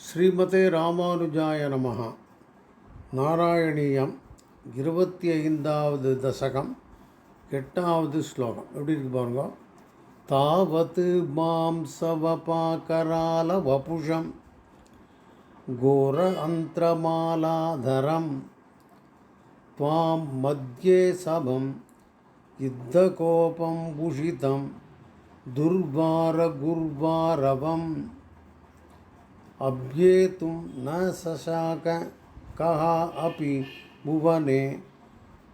ஸ்ரீமதே ராமானுஜாய நமகா நாராயணீயம் இருபத்தி ஐந்தாவது தசகம் எட்டாவது ஸ்லோகம். எப்படி இருக்கு பாருங்க. தாவத் மாம்சவபாகரால வபுஷம் கோர அந்தரமாலாதரம் துவாம் மத்தியே சபம் யுத்தகோபம் உஷிதம் துர்வார குர்வாரவம் अभ्येतुं न सशाक कः अपि भुवने,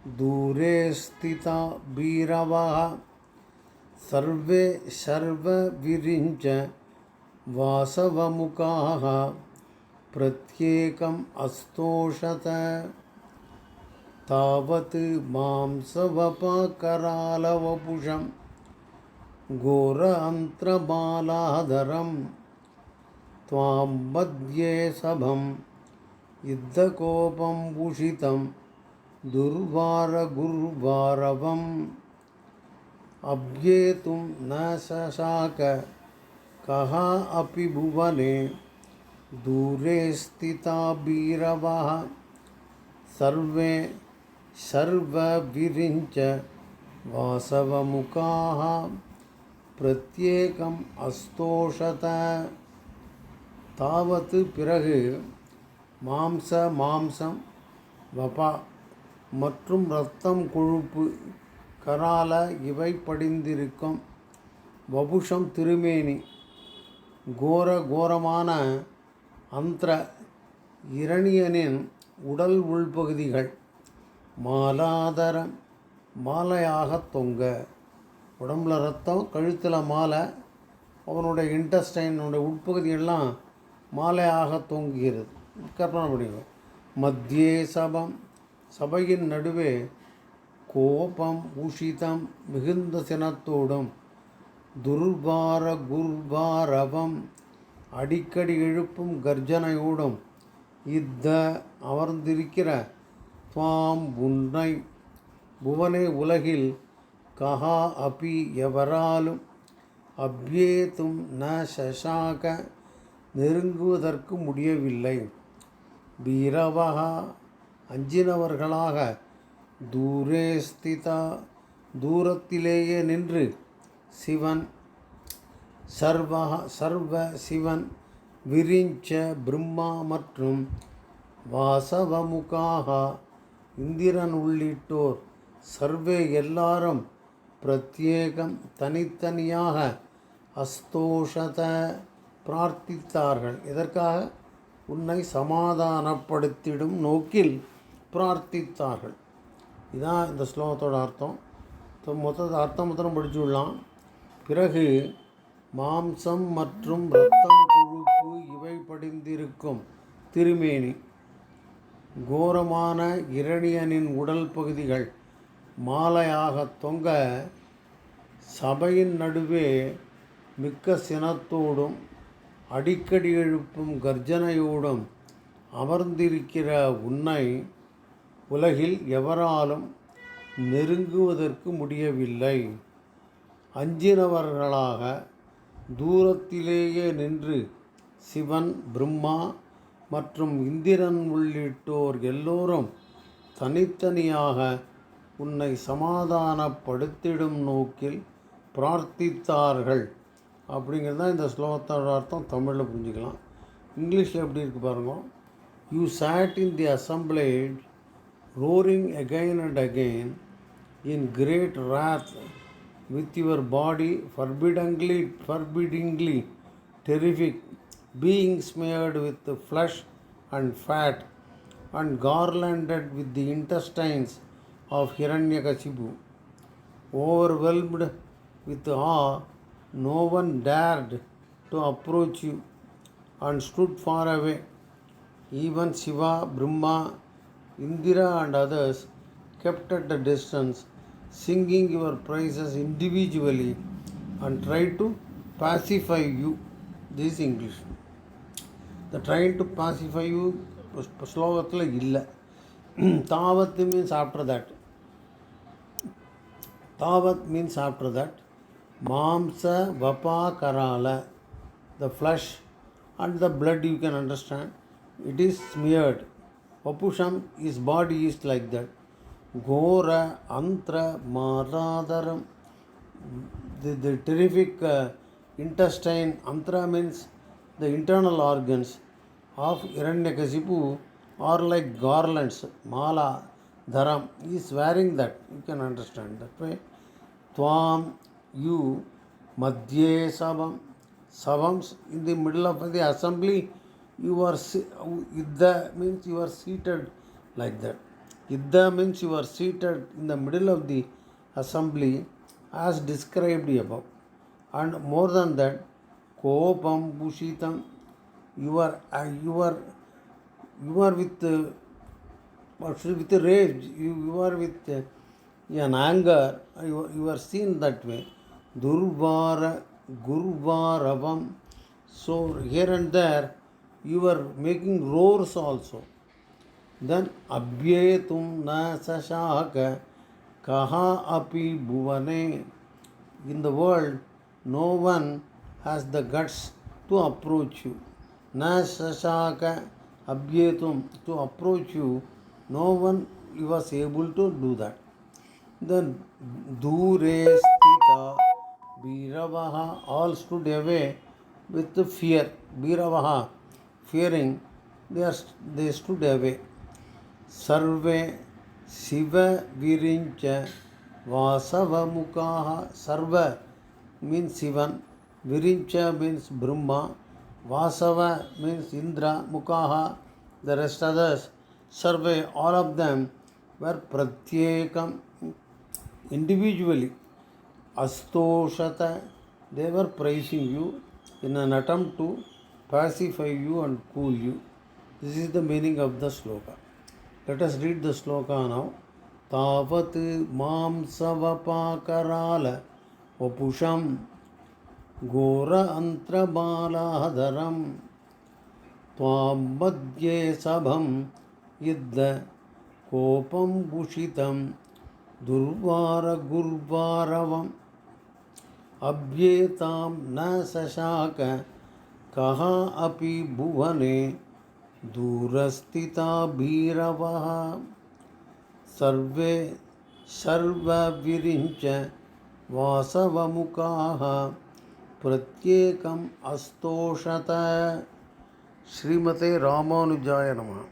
दूरे स्थिता भीरवः सर्वे शर्वविरिञ्च वासवमुखाः, प्रत्येकम् अस्तोषत। तावत् मांसवपकरालवपुषं घोर त्वां सभम सभं युद्धकोपं भूषितं दुर्वारगुर्वारवम् अभ्येतुं न शशाक, कः अपि भुवने दूरे स्थिता भीरवः सर्वे सर्वविरिञ्च वासवमुखाः, प्रत्येकम् अस्तोषत। தாவத்து பிறகு மாம்ச மாம்சம் வபா மற்றும் இரத்தம் கொழுப்பு கரால இவை படிந்திருக்கும். வபுஷம் திருமேனி கோர கோரமான அந்திர இரணியனின் உடல் உள்பகுதிகள் மாலாதரம் மாலையாக தொங்க. உடம்புல ரத்தம் கழுத்தில் மாலை அவனுடைய இன்டஸ்டைனுடைய உட்பகுதியெல்லாம் மாலையாக தொங்குகிறது. கற்பனை பண்ணிக்கோ. மத்தியே சபம். சபையின் நடுவே கோபம் ஊஷிதம் மிகுந்த சினத்தோடும் துர்பார குர்பாரவம் அடிக்கடி எழுப்பும் கர்ஜனையோடும் இத்த அமர்ந்திருக்கிற துவாம் உன்னை புவனே உலகில் கஹா அபி எவராலும் அப்யேத்தும் ந சசாக நெருங்குவதற்கு முடியவில்லை. பீரவக அஞ்சினவர்களாக தூரே ஸ்திதா தூரத்திலேயே நின்று சிவன் சர்வக சர்வ சிவன் விரிஞ்ச பிரம்மா மற்றும் வாசவமுகாக இந்திரன் உள்ளிட்டோர் சர்வே எல்லாரும் பிரத்யேகம் தனித்தனியாக அஸ்தோஷத பிரார்த்தித்தார்கள். இதற்காக உன்னை சமாதானப்படுத்திடும் நோக்கில் பிரார்த்தித்தார்கள். இதான் இந்த ஸ்லோகத்தோட அர்த்தம். இப்போ மொத்தத்தை அர்த்தம் மொத்தம் படிச்சுடலாம் பிறகு மாம்சம் மற்றும் இரத்தம் கொழுப்பு இவை படிந்திருக்கும். திருமேனி கோரமான இரணியனின் உடல் பகுதிகள் மாலையாக தொங்க சபையின் நடுவே மிக்க சினத்தோடும் அடிக்கடி எழுப்பும் கர்ஜனையோடும் அமர்ந்திருக்கிற உன்னை உலகில் எவராலும் நெருங்குவதற்கு முடியவில்லை. அஞ்சினவர்களாக தூரத்திலேயே நின்று சிவன் பிரம்மா மற்றும் இந்திரன் உள்ளிட்டோர் எல்லோரும் தனித்தனியாக உன்னை சமாதானப்படுத்திடும் நோக்கில் பிரார்த்தித்தார்கள். அப்படிங்கிறது தான் இந்த ஸ்லோகத்தோட அர்த்தம் தமிழில் புரிஞ்சுக்கலாம் இங்கிலீஷில் எப்படி இருக்குது பாருங்கள் you said in the assemblage roaring again and again in great wrath with your body forbiddingly forbiddingly terrific being smeared with flesh and fat and garlanded with the intestines of Hiranyakashipu overwhelmed with ah no one dared to approach you and stood far away. Even Shiva, Brahma, Indira and others kept at a distance, singing your praises individually and tried to pacify you. This is English. The trying to pacify you ஸ்லோகத்தில் இல்லை தாவத் means after that தாவத் means after that Mamsa Vapa Karala, the flesh and the blood you can understand, it is smeared. Vapusham, his body is like that. Ghora Antra Maradaram, the, the terrific uh, intestine, Antra means the internal organs of Hiranyakasipu are like garlands, Mala Dharam, he is wearing that. You can understand that way. Right? Tvam you madhye sabam sabams in the middle of the assembly you are si- idda means you are seated like that. Idda means you are seated in the middle of the assembly as described above. And more than that kopam bushitam you are uh, you are you are with uh, with rage. You, you are with uh, an anger. You, you are seen that way you are making roars also then abhyetum na sashaka kaha api bhuvane in the world no one has the guts to approach you na sashaka abhyetum to approach you no one was able to do that then dure sthita Biravaha all stood away with fear. Biravaha, fearing, they, are, they stood away. Sarve Siva Virincha Vasava Mukaha. Sarva means Sivan, Virincha means Brahma, Vasava means Indra, Mukaha, the rest others. Sarve, all of them were Pratyekam individually. astoshat they were praising you in an attempt to pacify you and cool you this is the meaning of the sloka let us read the sloka now तावत् मांसवपाकराल वपुषं घोर अन्त्रबालाधरं त्वां मध्ये सभं युद्ध कोपं भूषितं दुर्वारगुर्वारवम् अभ्येतां न सशाक कः अपि भुवने दूरस्थिता भीरवः। सर्वे सर्वविरिञ्च वासवमुखाः, प्रत्येकम् अस्तोषत। श्रीमते रामानुजाय नमः।